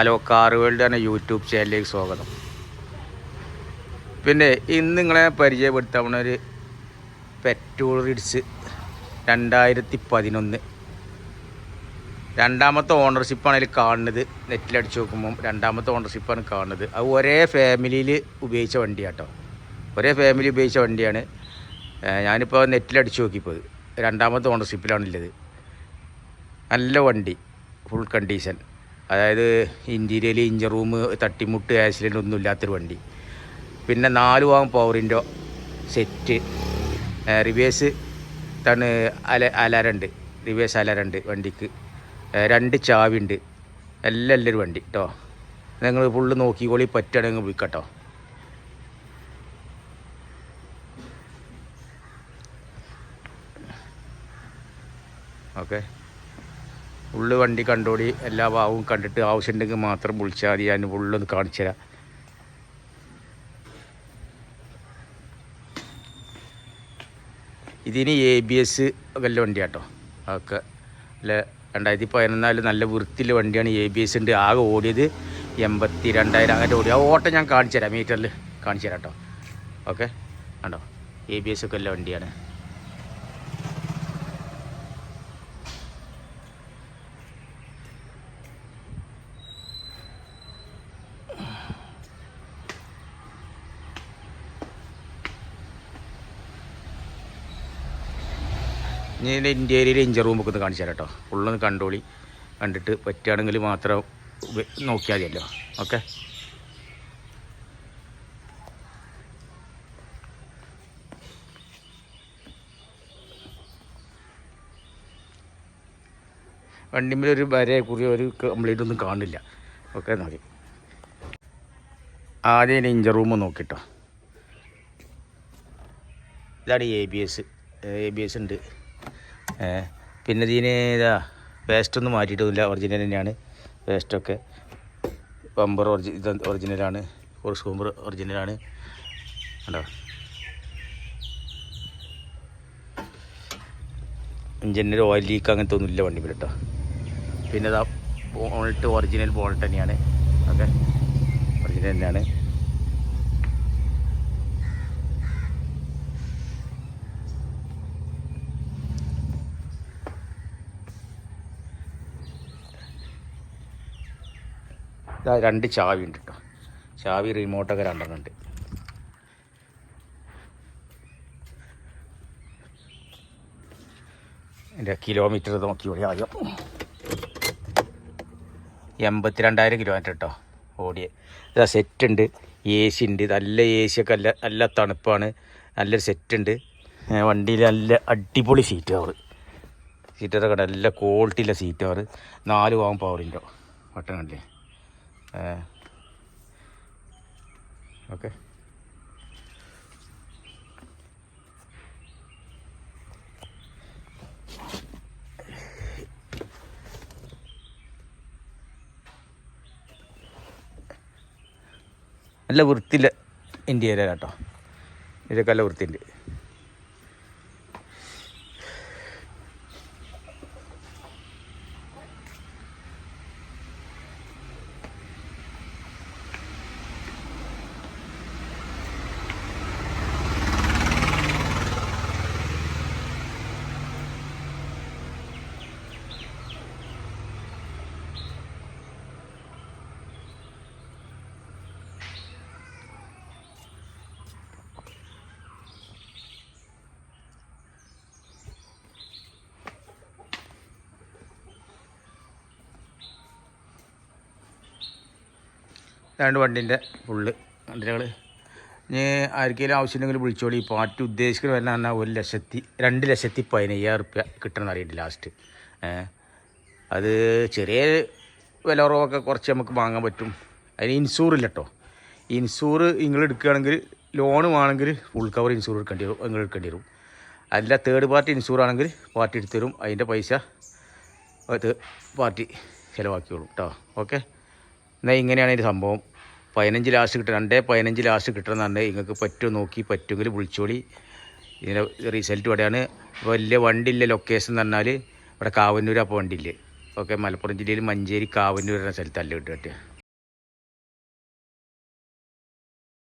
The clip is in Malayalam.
ഹലോ കാർ വേൾഡ് എന്ന യൂട്യൂബ് ചാനലിലേക്ക് സ്വാഗതം. പിന്നെ ഇന്ന് നിങ്ങളെ പരിചയപ്പെടുത്താവുന്ന ഒരു പെട്രോൾ റിഡ്സ് രണ്ടായിരത്തി പതിനൊന്ന് രണ്ടാമത്തെ ഓണർഷിപ്പാണ് അതിൽ കാണുന്നത്. നെറ്റിലടിച്ച് നോക്കുമ്പം രണ്ടാമത്തെ ഓണർഷിപ്പാണ് കാണുന്നത്. അത് ഒരേ ഫാമിലിയിൽ ഉപയോഗിച്ച വണ്ടിയാട്ടോ. ഒരേ ഫാമിലി ഉപയോഗിച്ച വണ്ടിയാണ്. ഞാനിപ്പോൾ നെറ്റിലടിച്ച് നോക്കിപ്പോൾ. രണ്ടാമത്തെ ഓണർഷിപ്പിലാണുള്ളത് നല്ല വണ്ടി ഫുൾ കണ്ടീഷൻ അതായത് ഇന്റീരിയൽ ഇഞ്ചർ റൂം തട്ടിമുട്ട് ആക്സിഡന്റ് ഒന്നും ഇല്ലാത്തൊരു വണ്ടി. പിന്നെ നാല് ഭാഗം പവറിന്റെ സെറ്റ് റിവേഴ്സ് തണ് അല അലരണ്ട് റിവേഴ്സ് അലരണ്ട് വണ്ടിക്ക്. രണ്ട് രണ്ട് ചാവിണ്ട് എല്ലാം എല്ലൊരു വണ്ടി കേട്ടോ നിങ്ങൾ ഫുള്ള് നോക്കിക്കോളി പറ്റുകയാണെങ്കിൽ വിൽക്കട്ടോ ഓക്കെ. ഉള്ളു വണ്ടി കണ്ടോടി എല്ലാ ഭാവവും കണ്ടിട്ട് ആവശ്യമുണ്ടെങ്കിൽ മാത്രം വിളിച്ചാൽ മതി. ഞാൻ ഉള്ളൊന്ന് കാണിച്ചു തരാം. ഇതിന് എ ബി എസ് വല്ല വണ്ടിയാട്ടോ. അതൊക്കെ അല്ല രണ്ടായിരത്തി പതിനൊന്നാൽ നല്ല വൃത്തിയുള്ള വണ്ടിയാണ് എ ബി എസ് ഉണ്ട്. ആകെ ഓടിയത് എൺപത്തി രണ്ടായിരം അങ്ങനെ ഓടി. ആ ഓട്ടം ഞാൻ കാണിച്ചു തരാം. മീറ്ററിൽ കാണിച്ചു തരാം കേട്ടോ. ഓക്കെ? കണ്ടോ? എ ബി എസ് ഒക്കെ ഉള്ള വണ്ടിയാണ്. ഇനി ഇതിന്റെ ഇന്റീരിയൽ ഇഞ്ചർ റൂമൊക്കെ ഒന്ന് കാണിച്ചു തരാം കേട്ടോ ഫുള്ളൊന്ന് കണ്ടോളി. കണ്ടിട്ട് പറ്റുകയാണെങ്കിൽ മാത്രം നോക്കിയാൽ മതിയല്ലോ. ഓക്കെ? വണ്ടിമേൽ ഒരു വരെ കുറി ഒരു കംപ്ലീറ്റ് ഒന്നും കാണില്ല ഓക്കെ നോക്കി ആദ്യം ഇതിന്റെ ഇഞ്ചർ റൂം നോക്കിട്ടോ. ഇതാണ് A B S A B S ഉണ്ട്. പിന്നെ ഇതിന് ഇതാ വേസ്റ്റൊന്നും മാറ്റിയിട്ടൊന്നുമില്ല. ഒറിജിനൽ തന്നെയാണ് വേസ്റ്റൊക്കെ പമ്പർ ഒറിജി ഇത് ഒറിജിനലാണ് ഹോഴ്സ് പമ്പർ ഒറിജിനലാണ് കണ്ടോ? ഇഞ്ചിന്റെ ഓയിൽ ലീക്ക് അങ്ങനത്തെ ഒന്നുമില്ല വണ്ടി വിട്ടോ പിന്നെ ഇതാ ബോൾട്ട് ഒറിജിനൽ ബോൾട്ട് തന്നെയാണ്. ഓക്കെ ഒറിജിനൽ തന്നെയാണ് ഇതാ രണ്ട് ചാവി ഉണ്ട് കേട്ടോ ചാവി റിമോട്ടൊക്കെ രണ്ടെണ്ണം ഉണ്ട്. എന്റെ കിലോമീറ്റർ നോക്കി ആദ്യം. എൺപത്തിരണ്ടായിരം കിലോമീറ്റർ കേട്ടോ ഓടിയ. ഇതാ സെറ്റ് ഉണ്ട്. എ സി ഉണ്ട്. നല്ല എ സി ഒക്കെ നല്ല നല്ല തണുപ്പാണ്. നല്ലൊരു സെറ്റ് ഉണ്ട്. വണ്ടിയിൽ നല്ല അടിപൊളി സീറ്റ് കവർ സീറ്റൊക്കെ നല്ല ക്വാളിറ്റിയിലെ സീറ്റ് കവർ നാല് പോകാൻ പവറിന്റെ വട്ടം കണ്ടില്ലേ? ഓക്കെ. നല്ല വൃത്തിയില്ല ഇന്ത്യയിലെ കേട്ടോ. ഇതൊക്കെ നല്ല വൃത്തിയുണ്ട് രണ്ട് വണ്ടിന്റെ ഫുള്ള് വണ്ടികൾ ഇനി ആർക്കെങ്കിലും ആവശ്യമുണ്ടെങ്കിൽ വിളിച്ചോളി. ഈ പാട്ട് ഉദ്ദേശിക്കുന്നത് വരുന്ന പറഞ്ഞാൽ ഒരു ലക്ഷത്തി രണ്ട് ലക്ഷത്തി പതിനയ്യായിരം റുപ്യ കിട്ടണമെന്ന് അറിയുന്നുണ്ട് ലാസ്റ്റ് അത് ചെറിയ വില കുറവൊക്കെ കുറച്ച് നമുക്ക് വാങ്ങാൻ പറ്റും. അതിന് ഇൻഷൂർ കേട്ടോ ഇൻഷൂർ നിങ്ങൾ എടുക്കുകയാണെങ്കിൽ ലോണ് വേണമെങ്കിൽ ഫുൾ കവർ ഇൻഷൂർ എടുക്കേണ്ടി വരും നിങ്ങൾ എടുക്കേണ്ടി വരും. അല്ല തേർഡ് പാർട്ടി ഇൻഷൂർ ആണെങ്കിൽ പാർട്ടി എടുത്തു തരും. അതിന്റെ പൈസ പാർട്ടി ചിലവാക്കിയോളും കേട്ടോ ഓക്കെ എന്നാൽ ഇങ്ങനെയാണ് ഇതിന്റെ സംഭവം. പതിനഞ്ച് ലാസ്റ്റ് കിട്ടും. രണ്ടേ പതിനഞ്ച് ലാസ്റ്റ് കിട്ടണമെന്ന് പറഞ്ഞാൽ നിങ്ങൾക്ക് പറ്റുമോ നോക്കി പറ്റുമെങ്കിൽ വിളിച്ചോളി. ഇതിന്റെ റിസൾട്ട് ഇവിടെയാണ്. വലിയ വണ്ടിയില്ല ലൊക്കേഷൻ എന്ന് പറഞ്ഞാൽ ഇവിടെ കാവന്നൂർ അപ്പോൾ വണ്ടിയില്ലേ. ഓക്കെ മലപ്പുറം ജില്ലയിൽ മഞ്ചേരി കാവന്നൂർ എന്ന സ്ഥലത്തല്ല കിട്ടുക.